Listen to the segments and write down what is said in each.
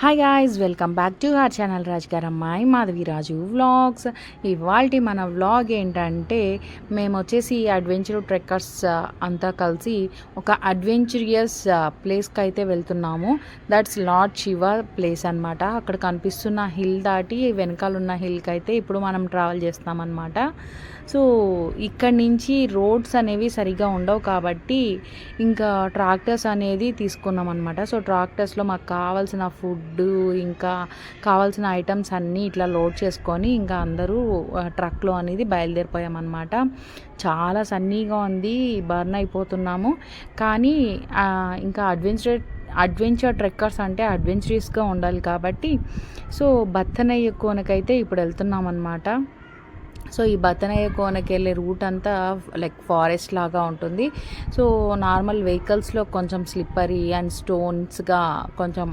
Hi guys welcome back to our channel Raju garu అమ్మాయి మాధవి రాజు vlogs ఇవాళ మన vlog ఏంటంటే మేము వచ్చేసి అడ్వెంచర్ ట్రెక్కర్స్ అంతా కలిసి ఒక అడ్వెంచరియస్ ప్లేస్కి అయితే వెళ్తున్నాము. దట్స్ లార్డ్ శివ ప్లేస్ అన్నమాట. అక్కడ కనిపిస్తున్న హిల్ దాటి వెనకాల ఉన్న హిల్కి అయితే ఇప్పుడు మనం ట్రావెల్ చేస్తామన్నమాట. సో ఇక్కడి నుంచి రోడ్స్ అనేవి సరిగా ఉండవు కాబట్టి ఇంకా ట్రాక్టర్స్ అనేది తీసుకున్నాం అనమాట సో ట్రాక్టర్స్లో మాకు కావాల్సిన ఫుడ్ ఫుడ్ ఇంకా కావాల్సిన ఐటమ్స్ అన్నీ ఇట్లా లోడ్ చేసుకొని ఇంకా అందరూ ట్రక్లో అనేది బయలుదేరిపోయామన్నమాట. చాలా సన్నీగా ఉంది బర్న్ అయిపోతున్నాము. కానీ ఇంకా అడ్వెంచర్ అడ్వెంచర్ ట్రెక్కర్స్ అంటే అడ్వెంచరీస్గా ఉండాలి కాబట్టి సో బత్తనయ్య కోనకైతే ఇప్పుడు వెళ్తున్నాం అనమాట సో ఈ బత్తనయ్య కోనకి వెళ్ళే రూట్ అంతా లైక్ ఫారెస్ట్ లాగా ఉంటుంది. సో నార్మల్ వెహికల్స్లో కొంచెం స్లిప్పరీ అండ్ స్టోన్స్గా కొంచెం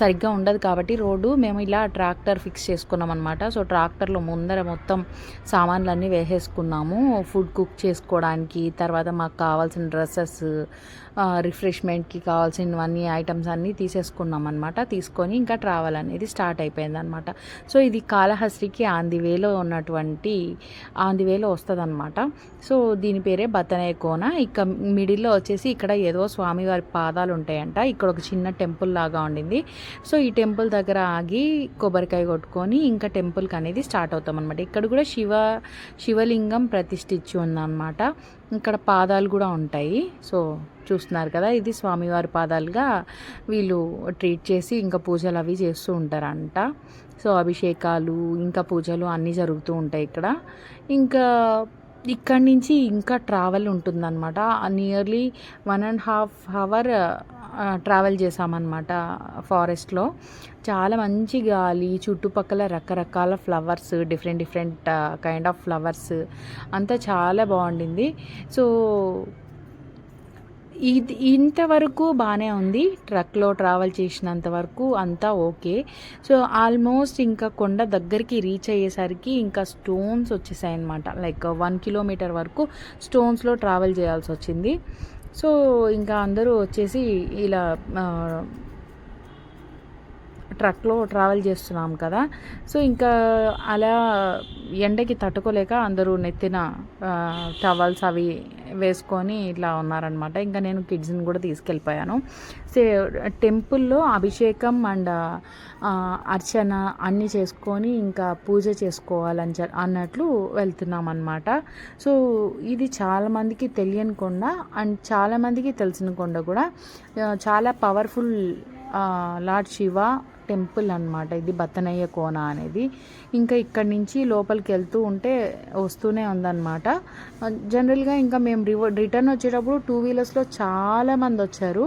సరిగ్గా ఉండదు కాబట్టి రోడ్డు మేము ఇలా ట్రాక్టర్ ఫిక్స్ చేసుకున్నాం అనమాట సో ట్రాక్టర్లో ముందర మొత్తం సామాన్లన్నీ వేసేసుకున్నాము. ఫుడ్ కుక్ చేసుకోవడానికి తర్వాత మాకు కావాల్సిన డ్రెస్సెస్ రిఫ్రెష్మెంట్కి కావాల్సినవన్నీ ఐటమ్స్ అన్నీ తీసేసుకున్నాం అనమాట తీసుకొని ఇంకా ట్రావెల్ అనేది స్టార్ట్ అయిపోయింది అనమాట సో ఇది కాళహస్తికి ఆన్ వేలో ఉన్నటువంటి ఆన్ వేలో వస్తుంది అనమాట సో దీని పేరే బతనే కోన. ఇక మిడిల్లో వచ్చేసి ఇక్కడ ఏదో స్వామివారి పాదాలు ఉంటాయంట. ఇక్కడ ఒక చిన్న టెంపుల్ లాగా ఉండింది. సో ఈ టెంపుల్ దగ్గర ఆగి కొబ్బరికాయ కొట్టుకొని ఇంకా టెంపుల్కి అనేది స్టార్ట్ అవుతాం అనమాట ఇక్కడ కూడా శివ శివలింగం ప్రతిష్ఠించి ఉందన్నమాట. ఇక్కడ పాదాలు కూడా ఉంటాయి. సో చూస్తున్నారు కదా ఇది స్వామివారి పాదాలుగా వీళ్ళు ట్రీట్ చేసి ఇంకా పూజలు అవి చేస్తూ ఉంటారంట. సో అభిషేకాలు ఇంకా పూజలు అన్నీ జరుగుతూ ఉంటాయి ఇక్కడ. ఇంకా ఇక్కడి నుంచి ఇంకా ట్రావెల్ ఉంటుందన్నమాట. Nearly one and half hour travel చేసామన్నమాట ఫారెస్ట్లో చాలా మంచి గాలి చుట్టుపక్కల రకరకాల flowers different different kind of flowers అంతా చాలా బాగుండింది. సో ఇది ఇంతవరకు బాగానే ఉంది. ట్రక్లో ట్రావెల్ చేసినంత వరకు అంతా ఓకే. సో ఆల్మోస్ట్ ఇంకా కొండ దగ్గరికి రీచ్ అయ్యేసరికి ఇంకా స్టోన్స్ వచ్చేసాయి అనమాట లైక్ వన్ కిలోమీటర్ వరకు స్టోన్స్లో ట్రావెల్ చేయాల్సి వచ్చింది సో ఇంకా అందరూ వచ్చేసి ఇలా ట్రక్లో ట్రావెల్ చేస్తున్నాం కదా. సో ఇంకా అలా ఎండకి తట్టుకోలేక అందరూ నెత్తిన టవల్స్ అవి వేసుకొని ఇట్లా ఉన్నారనమాట ఇంకా నేను కిడ్స్ని కూడా తీసుకెళ్ళిపోయాను. సే టెంపుల్లో అభిషేకం అండ్ అర్చన అన్నీ చేసుకొని ఇంకా పూజ చేసుకోవాలని అన్నట్లు వెళ్తున్నాం అనమాట సో ఇది చాలామందికి తెలియని కొండ అండ్ చాలామందికి తెలిసిన కొండ కూడా చాలా పవర్ఫుల్ లార్డ్ శివ టెంపుల్ అన్నమాట. ఇది బత్తనయ్య కోన అనేది. ఇంకా ఇక్కడి నుంచి లోపలికి వెళ్తూ ఉంటే వస్తూనే ఉందన్నమాట. జనరల్గా ఇంకా మేము రివ రిటర్న్ వచ్చేటప్పుడు టూ వీలర్స్లో చాలా మంది వచ్చారు.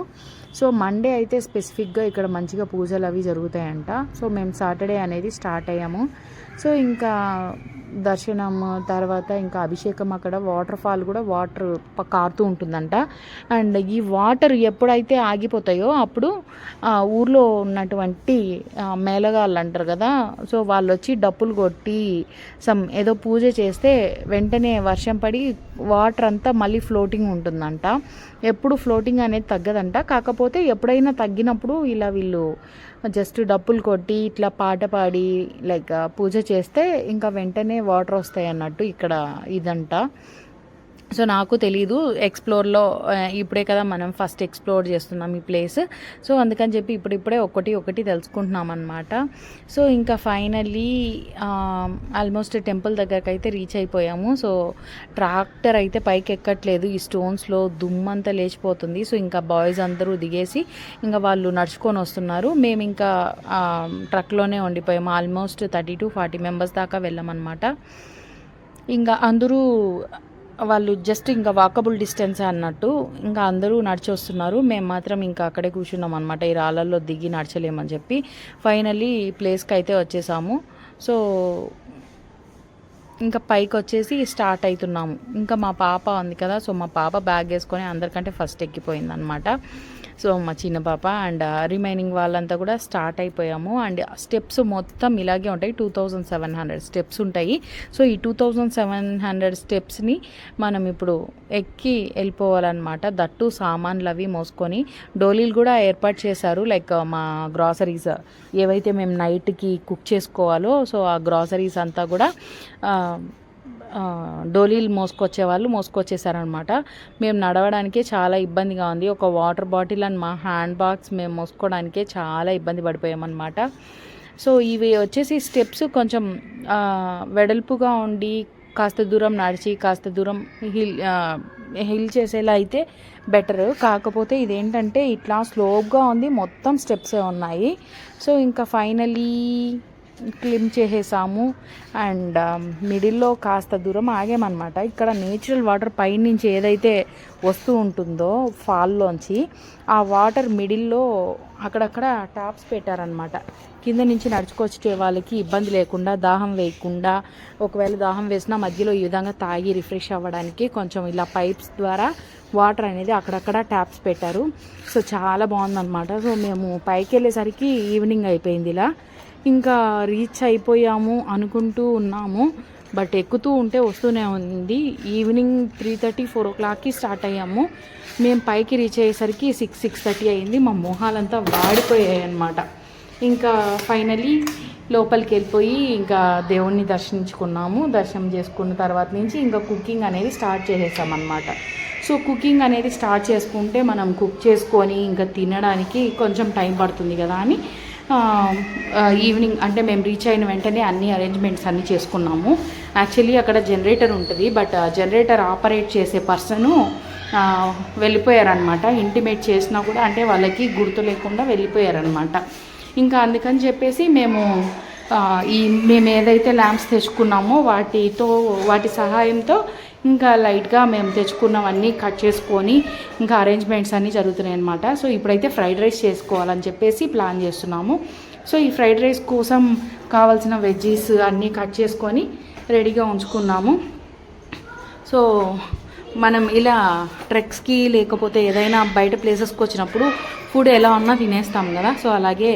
సో మండే అయితే స్పెసిఫిక్గా ఇక్కడ మంచిగా పూజలు అవి జరుగుతాయంట. సో మేము సాటర్డే అనేది స్టార్ట్ అయ్యాము. సో ఇంకా దర్శనం తర్వాత ఇంకా అభిషేకం అక్కడ వాటర్ ఫాల్ కూడా వాటర్ కారుతూ ఉంటుందంట. అండ్ ఈ వాటర్ ఎప్పుడైతే ఆగిపోతాయో అప్పుడు ఆ ఊర్లో ఉన్నటువంటి మేళగాళ్ళు అంటారు కదా సో వాళ్ళు వచ్చి డప్పులు కొట్టి సమ్ ఏదో పూజ చేస్తే వెంటనే వర్షం పడి వాటర్ అంతా మళ్ళీ ఫ్లోటింగ్ ఉంటుందంట. ఎప్పుడు ఫ్లోటింగ్ అనేది తగ్గదంట. కాకపోతే ఎప్పుడైనా తగ్గినప్పుడు ఇలా వీళ్ళు జస్ట్ డప్పులు కొట్టి ఇట్లా పాట పాడి లైక్ పూజ చేస్తే ఇంకా వెంటనే వాటర్ వస్తాయి అన్నట్టు ఇక్కడ ఇదంట. సో నాకు తెలీదు ఎక్స్ప్లోర్లో ఇప్పుడే కదా మనం ఫస్ట్ ఎక్స్ప్లోర్ చేస్తున్నాం ఈ ప్లేస్. సో అందుకని చెప్పి ఇప్పుడిప్పుడే ఒకటి ఒకటి తెలుసుకుంటున్నాం అనమాట సో ఇంకా ఫైనల్లీ ఆల్మోస్ట్ టెంపుల్ దగ్గరకు అయితే రీచ్ అయిపోయాము. సో ట్రాక్టర్ అయితే పైకి ఎక్కట్లేదు. ఈ స్టోన్స్లో దుమ్మంతా లేచిపోతుంది. సో ఇంకా బాయ్స్ అందరూ దిగేసి ఇంకా వాళ్ళు నడుచుకొని వస్తున్నారు. మేము ఇంకా ట్రక్లోనే ఉండిపోయాము. Almost thirty to forty members దాకా వెళ్ళామన్నమాట. ఇంకా అందరూ వాళ్ళు జస్ట్ ఇంకా వాకబుల్ డిస్టెన్స్ అన్నట్టు ఇంకా అందరూ నడిచి వస్తున్నారు. మేము మాత్రం ఇంకా అక్కడే కూర్చున్నాం అనమాట ఈ రాళ్ళల్లో దిగి నడచలేమని చెప్పి ఫైనల్లీ ప్లేస్కి అయితే వచ్చేసాము. సో ఇంకా పైకి వచ్చేసి స్టార్ట్ అవుతున్నాము. ఇంకా మా పాప ఉంది కదా సో మా పాప బ్యాగ్ వేసుకొని అందరికంటే ఫస్ట్ ఎక్కిపోయింది అనమాట సో మా చిన్న పాప అండ్ రిమైనింగ్ వాళ్ళంతా కూడా స్టార్ట్ అయిపోయాము. అండ్ స్టెప్స్ మొత్తం ఇలాగే ఉంటాయి. Two thousand seven hundred steps ఉంటాయి. సో ఈ టూ థౌజండ్ సెవెన్ హండ్రెడ్ స్టెప్స్ని మనం ఇప్పుడు ఎక్కి వెళ్ళిపోవాలన్నమాట. దట్టు సామాన్లు అవి మోసుకొని డోలీలు కూడా ఏర్పాటు చేశారు. లైక్ మా గ్రాసరీస్ ఏవైతే మేము నైట్కి కుక్ చేసుకోవాలో సో ఆ గ్రాసరీస్ అంతా కూడా డోలీలు మోసుకొచ్చే వాళ్ళు మోసుకొచ్చేసారనమాట మేము నడవడానికే చాలా ఇబ్బందిగా ఉంది. ఒక వాటర్ బాటిల్ అండ్ మా హ్యాండ్ బాక్స్ మేము మోసుకోవడానికే చాలా ఇబ్బంది పడిపోయామన్నమాట. సో ఇవి వచ్చేసి స్టెప్స్ కొంచెం వెడల్పుగా ఉండి కాస్త దూరం నడిచి కాస్త దూరం హిల్ హిల్ చేసేలా అయితే బెటర్. కాకపోతే ఇదేంటంటే ఇట్లా స్లోప్గా ఉంది. మొత్తం స్టెప్సే ఉన్నాయి. సో ఇంకా ఫైనలీ క్లిమ్ చేసేసాము. అండ్ um, మిడిల్లో కాస్త దూరం ఆగామన్నమాట. ఇక్కడ నేచురల్ వాటర్ పైనుంచి ఏదైతే వస్తూ ఉంటుందో ఫాల్లోంచి ఆ వాటర్ మిడిల్లో అక్కడక్కడ ట్యాప్స్ పెట్టారనమాట కింద నుంచి నడుచుకొచ్చే వాళ్ళకి ఇబ్బంది లేకుండా దాహం వేయకుండా ఒకవేళ దాహం వేసినా మధ్యలో ఈ విధంగా తాగి రిఫ్రెష్ అవ్వడానికి కొంచెం ఇలా పైప్స్ ద్వారా వాటర్ అనేది అక్కడక్కడ ట్యాప్స్ పెట్టారు. సో చాలా బాగుందన్నమాట. సో మేము పైకి వెళ్ళేసరికి ఈవినింగ్ అయిపోయింది ఇలా. ఇంకా రీచ్ అయిపోయాము అనుకుంటూ ఉన్నాము. బట్ ఎక్కుతూ ఉంటే వస్తూనే ఉంది. ఈవినింగ్ త్రీ థర్టీ ఫోర్ ఓ క్లాక్కి స్టార్ట్ అయ్యాము. మేము పైకి రీచ్ అయ్యేసరికి సిక్స్ సిక్స్ థర్టీ అయింది. మా మొహాలంతా వాడిపోయాయి అన్నమాట. ఇంకా ఫైనలీ లోపలికి వెళ్ళిపోయి ఇంకా దేవుణ్ణి దర్శించుకున్నాము. దర్శనం చేసుకున్న తర్వాత నుంచి ఇంకా కుకింగ్ అనేది స్టార్ట్ చేసేసామన్నమాట సో కుకింగ్ అనేది స్టార్ట్ చేసుకుంటే మనం కుక్ చేసుకొని ఇంకా తినడానికి కొంచెం టైం పడుతుంది కదా అని ఈవినింగ్ అంటే మేము రీచ్ అయిన వెంటనే అన్ని అరేంజ్మెంట్స్ అన్నీ చేసుకున్నాము. యాక్చువల్లీ అక్కడ జనరేటర్ ఉంటుంది బట్ జనరేటర్ ఆపరేట్ చేసే పర్సను వెళ్ళిపోయారనమాట ఇంటిమేట్ చేసినా కూడా అంటే వాళ్ళకి గుర్తు లేకుండా వెళ్ళిపోయారనమాట ఇంకా అందుకని చెప్పేసి మేము ఈ మేము ఏదైతే ల్యాంప్స్ తెచ్చుకున్నామో వాటితో వాటి సహాయంతో ఇంకా లైట్గా మేము తెచ్చుకున్నవన్నీ కట్ చేసుకొని ఇంకా అరేంజ్మెంట్స్ అన్నీ జరుగుతున్నాయి అనమాట సో ఇప్పుడైతే ఫ్రైడ్ రైస్ చేసుకోవాలని చెప్పేసి ప్లాన్ చేస్తున్నాము. సో ఈ ఫ్రైడ్ రైస్ కోసం కావాల్సిన వెజ్జీస్ అన్నీ కట్ చేసుకొని రెడీగా ఉంచుకున్నాము. సో మనం ఇలా ట్రెక్స్కి లేకపోతే ఏదైనా బయట ప్లేసెస్కి వచ్చినప్పుడు ఫుడ్ ఎలా ఉన్నా తినేస్తాం కదా. సో అలాగే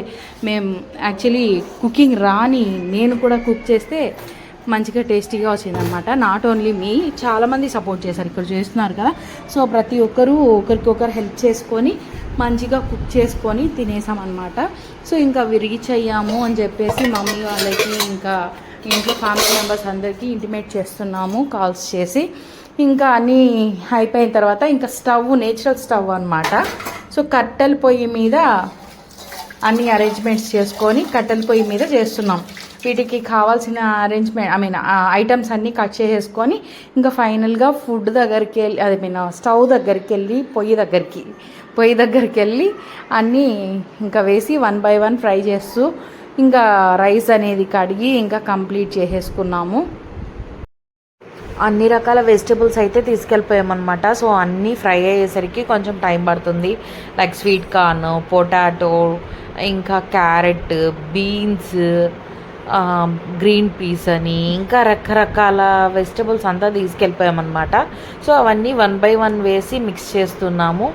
మేము యాక్చువల్లీ కుకింగ్ రాని నేను కూడా కుక్ చేస్తే మంచిగా టేస్టీగా వచ్చిందనమాట. నాట్ ఓన్లీ మీ చాలామంది సపోర్ట్ చేశారు ఇక్కడ చేస్తున్నారు కదా. సో ప్రతి ఒక్కరూ ఒకరికొకరు హెల్ప్ చేసుకొని మంచిగా కుక్ చేసుకొని తినేసామన్నమాట సో ఇంకా విరిగిచ్చయ్యాము అని చెప్పేసి మమ్మీ వాళ్ళకి ఇంకా ఇంట్లో ఫ్యామిలీ మెంబర్స్ అందరికీ ఇంటిమేట్ చేస్తున్నాము కాల్స్ చేసి. ఇంకా అన్నీ అయిపోయిన తర్వాత ఇంకా స్టవ్ నేచురల్ స్టవ్ అనమాట. సో కట్టెల పొయ్యి మీద అన్ని అరేంజ్మెంట్స్ చేసుకొని కట్టెల పొయ్యి మీద చేస్తున్నాం. వీటికి కావాల్సిన అరేంజ్మెంట్ ఐ మీన్ ఐటమ్స్ అన్నీ కట్ చేసేసుకొని ఇంకా ఫైనల్గా ఫుడ్ దగ్గరికి వెళ్ళి అది మీన్ స్టవ్ దగ్గరికి వెళ్ళి పొయ్యి దగ్గరికి పొయ్యి దగ్గరికి వెళ్ళి అన్నీ ఇంకా వేసి వన్ బై వన్ ఫ్రై చేస్తూ ఇంకా రైస్ అనేది కడిగి ఇంకా కంప్లీట్ చేసేసుకున్నాము. అన్ని రకాల వెజిటబుల్స్ అయితే తీసుకెళ్ళిపోయామన్నమాట. సో అన్నీ ఫ్రై అయ్యేసరికి కొంచెం టైం పడుతుంది. లైక్ స్వీట్ కార్న్ పొటాటో ఇంకా క్యారెట్ బీన్స్ గ్రీన్ పీస్ అని ఇంకా రకరకాల వెజిటబుల్స్ అంతా తీసుకెళ్ళిపోయామన్నమాట. సో అవన్నీ వన్ బై వన్ వేసి మిక్స్ చేస్తున్నాము.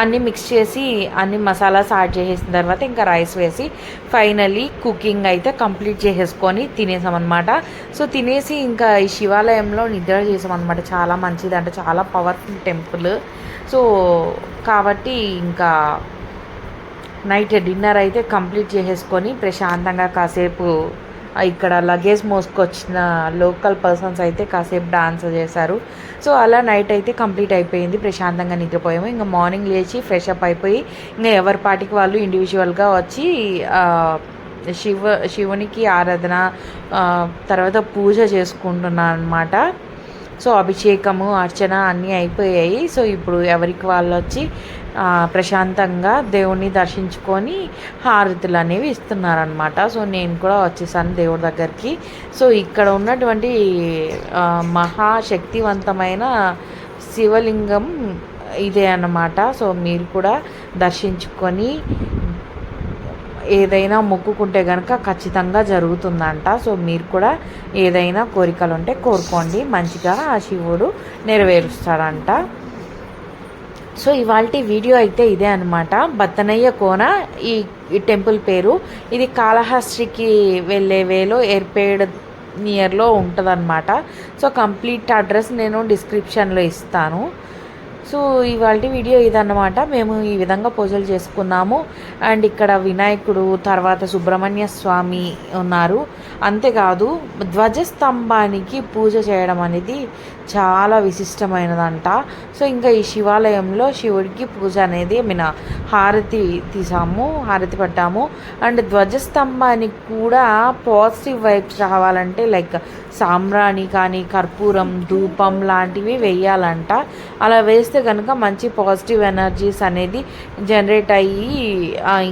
అన్నీ మిక్స్ చేసి అన్ని మసాలాస్ యాడ్ చేసేసిన తర్వాత ఇంకా రైస్ వేసి ఫైనలీ కుకింగ్ అయితే కంప్లీట్ చేసేసుకొని తినేసామన్నమాట. సో తినేసి ఇంకా ఈ శివాలయంలో నిద్ర చేసామన్నమాట. చాలా మంచిది అంటే చాలా పవర్ఫుల్ టెంపుల్. సో కాబట్టి ఇంకా నైట్ డిన్నర్ అయితే కంప్లీట్ చేసేసుకొని ప్రశాంతంగా కాసేపు ఇక్కడ లగేజ్ మోసుకొచ్చిన లోకల్ పర్సన్స్ అయితే కాసేపు డాన్స్ చేశారు. సో అలా నైట్ అయితే కంప్లీట్ అయిపోయింది. ప్రశాంతంగా నిద్రపోయాము. ఇంకా మార్నింగ్ లేచి ఫ్రెష్ అప్ అయిపోయి ఇంకా ఎవరి పాటికి వాళ్ళు ఇండివిజువల్గా వచ్చి శివ శివునికి ఆరాధన తర్వాత పూజ చేసుకుంటున్నాను అనమాట సో అభిషేకము అర్చన అన్నీ అయిపోయాయి. సో ఇప్పుడు ఎవరికి వాళ్ళు వచ్చి ప్రశాంతంగా దేవుణ్ణి దర్శించుకొని హారతులు అనేవి ఇస్తున్నారనమాట సో నేను కూడా వచ్చేసాను దేవుడి దగ్గరికి. సో ఇక్కడ ఉన్నటువంటి మహాశక్తివంతమైన శివలింగం ఇదే అన్నమాట. సో మీరు కూడా దర్శించుకొని ఏదైనా మొక్కుకుంటే కనుక ఖచ్చితంగా జరుగుతుందంట. సో మీరు కూడా ఏదైనా కోరికలు ఉంటే కోరుకోండి. మంచిగా ఆ శివుడు నెరవేరుస్తాడంట. సో ఇవాళ వీడియో అయితే ఇదే అనమాట బత్తనయ్య కోన ఈ టెంపుల్ పేరు. ఇది కాళహస్తికి వెళ్ళే వేలో ఏర్పేడ్ నియర్లో ఉంటుందన్నమాట. సో కంప్లీట్ అడ్రస్ నేను డిస్క్రిప్షన్లో ఇస్తాను. సో ఇవాళ వీడియో ఇదన్నమాట. మేము ఈ విధంగా పూజలు చేసుకున్నాము. అండ్ ఇక్కడ వినాయకుడు తర్వాత సుబ్రహ్మణ్య స్వామి ఉన్నారు. అంతేకాదు ధ్వజస్తంభానికి పూజ చేయడం అనేది చాలా విశిష్టమైనదంట. సో ఇంకా ఈ శివాలయంలో శివుడికి పూజ అనేది మీన హారతి తీసాము హారతి పట్టాము. అండ్ ధ్వజస్తంభానికి కూడా పాజిటివ్ వైబ్స్ రావాలంటే లైక్ సాంబ్రాణి కానీ కర్పూరం ధూపం లాంటివి వేయాలంట. అలా వేస్తే కనుక మంచి పాజిటివ్ ఎనర్జీస్ అనేది జనరేట్ అయ్యి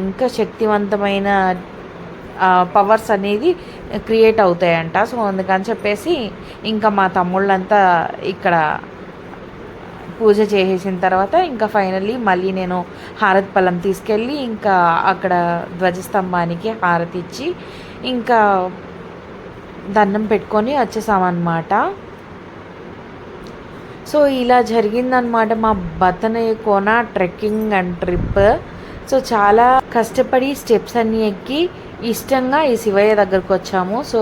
ఇంకా శక్తివంతమైన పవర్స్ అనేది క్రియేట్ అవుతాయంట. సో అందుకని చెప్పేసి ఇంకా మా తమ్ముళ్ళంతా ఇక్కడ పూజ చేసేసిన తర్వాత ఇంకా ఫైనల్లీ మళ్ళీ నేను హారతి పళ్ళం తీసుకెళ్ళి ఇంకా అక్కడ ధ్వజస్తంభానికి హారతి ఇచ్చి ఇంకా దండం పెట్టుకొని వచ్చేసామన్నమాట. సో ఇలా జరిగిందనమాట మా Batanayya Kona trekking and trip. So చాలా కష్టపడి స్టెప్స్ అన్నీ ఎక్కి ఇష్టంగా ఈ శివయ్య దగ్గరకు వచ్చాము. సో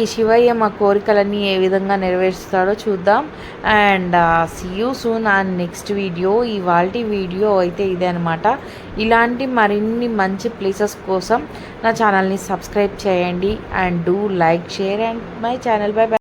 ఈ శివయ్య మా కోరికలన్నీ ఏ విధంగా నెరవేరుస్తాడో చూద్దాం. And see you soon and next video ఇవాళ వీడియో అయితే ఇదే అనమాట ఇలాంటి మరిన్ని మంచి ప్లేసెస్ కోసం నా ఛానల్ని సబ్స్క్రైబ్ చేయండి. And do like share and my channel bye